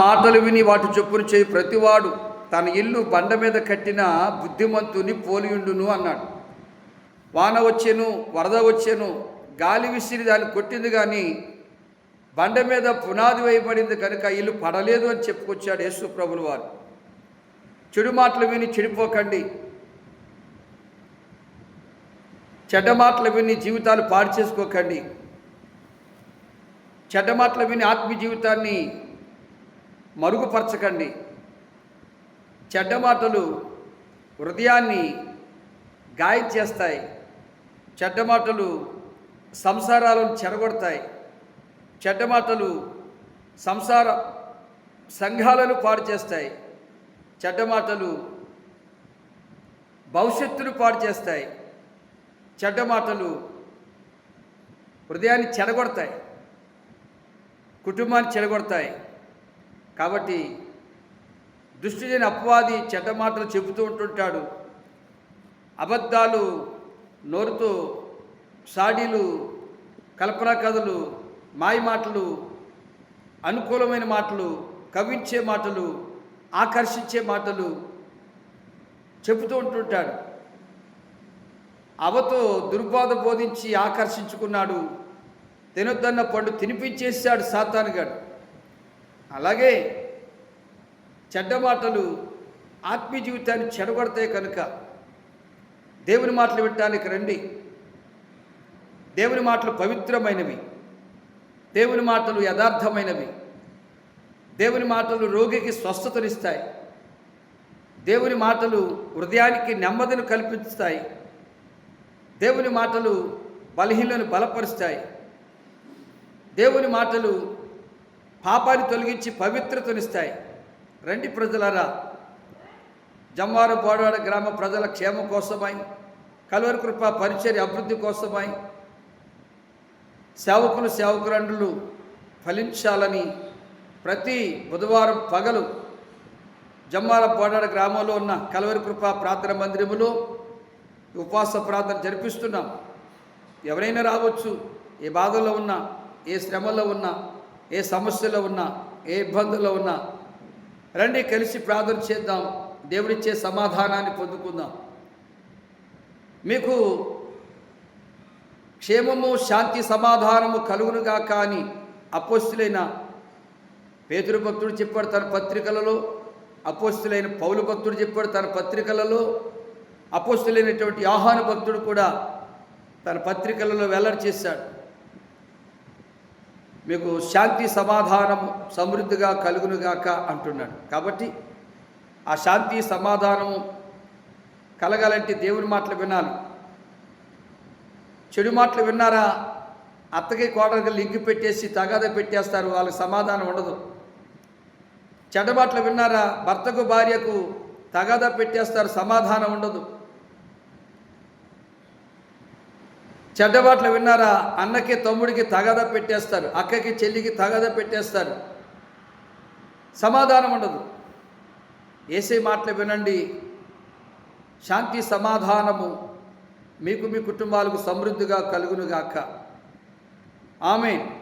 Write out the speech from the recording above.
మాటలు విని వాటి చొప్పున చేయి ప్రతివాడు తన ఇల్లు బండ మీద కట్టిన బుద్ధిమంతుని పోలియుండును అన్నాడు. వాన వచ్చెను వరద వచ్చెను గాలి విసిరి దాన్ని కొట్టింది కానీ బండ మీద పునాది వేయబడింది కనుక ఇల్లు పడలేదు అని చెప్పుకొచ్చాడు యేసు ప్రభులు వారు. చెడు మాటలు విని చెడిపోకండి. చెడ్డ మాటలు విని జీవితాలు పాడు చేసుకోకండి. చెడ్డ మాటలు విని ఆత్మీయ జీవితాన్ని మరుగుపరచకండి. చెడ్డ మాటలు హృదయాన్ని గాయం చేస్తాయి. చెడ్డ మాటలు సంసారాలను చెరగొడతాయి. చెడ్డ మాటలు సంసార సంఘాలను పాడు చేస్తాయి. చెడ్డ మాటలు భవిష్యత్తును పాడు చేస్తాయి. చెడ్డ మాటలు హృదయాన్ని చెడగొడతాయి కుటుంబాన్ని చెడగొడతాయి కాబట్టి దృష్టి లేని అపవాది చెడ్డ మాటలు చెబుతూ ఉంటుంటాడు. అబద్ధాలు నోరుతో సాడీలు కల్పనా కథలు మాయ మాటలు అనుకూలమైన మాటలు కవించే మాటలు ఆకర్షించే మాటలు చెబుతూ ఉంటుంటాడు. అవతో దుర్బాధ బోధించి ఆకర్షించుకున్నాడు. తినొద్దన్న పండు తినిపించేశాడు సాతానుగాడు. అలాగే చెడ్డ మాటలు ఆత్మీయ జీవితాన్ని చెడగొడతాయి కనుక దేవుని మాటలు వినటానికి రండి. దేవుని మాటలు పవిత్రమైనవి. దేవుని మాటలు యథార్థమైనవి. దేవుని మాటలు రోగికి స్వస్థతనిస్తాయి. దేవుని మాటలు హృదయానికి నెమ్మదిని కల్పిస్తాయి. దేవుని మాటలు బలహీనను బలపరుస్తాయి. దేవుని మాటలు పాపాన్ని తొలగించి పవిత్రతనిస్తాయి. రండి ప్రజలరా జమ్మారు బోడవాడ గ్రామ ప్రజల క్షేమం కోసమై కలువరి కృప పరిచర్య అభివృద్ధి కోసమై సేవకులు సేవకురండులు ఫలించాలని ప్రతి బుధవారం పగలు జమ్మాల పోడాడ గ్రామంలో ఉన్న కలవరి కృప ప్రార్థన మందిరములో ఉపవాస ప్రార్థన జరిపిస్తున్నాం. ఎవరైనా రావచ్చు ఏ బాధల్లో ఉన్నా ఏ శ్రమలో ఉన్నా ఏ సమస్యలో ఉన్నా ఏ ఇబ్బందుల్లో ఉన్నా రండి కలిసి ప్రార్థన చేద్దాం. దేవుడిచ్చే సమాధానాన్ని పొందుకుందాం. మీకు క్షేమము శాంతి సమాధానము కలుగునుగా కానీ అపోస్తులైన పేతురు భక్తుడు చెప్పాడు తన పత్రికలలో అపోస్తులైన పౌలు భక్తుడు చెప్పాడు తన పత్రికలలో అపోస్తులైనటువంటి ఆహ్వాన భక్తుడు కూడా తన పత్రికలలో వెల్లడి చేశాడు. మీకు శాంతి సమాధానం సమృద్ధిగా కలుగునుగాక అంటున్నాడు. కాబట్టి ఆ శాంతి సమాధానము కలగాలంటే దేవుని మాటలు వినాలి. చెడు మాటలు విన్నారా? అత్తకి కోడలికి లింక్ పెట్టేసి తగాద పెట్టేస్తారు వాళ్ళకి సమాధానం ఉండదు. చెడ్డ మాటలు విన్నారా? భర్తకు భార్యకు తగాద పెట్టేస్తారు సమాధానం ఉండదు. చెడ్డబాట్లు విన్నారా? అన్నకి తమ్ముడికి తగద పెట్టేస్తారు. అక్కకి చెల్లికి తగద పెట్టేస్తారు. సమాధానం ఉండదు. ఏసే మాటలు వినండి. శాంతి సమాధానము మీకు మీ కుటుంబాలకు సమృద్ధిగా కలుగునుగాక. ఆమె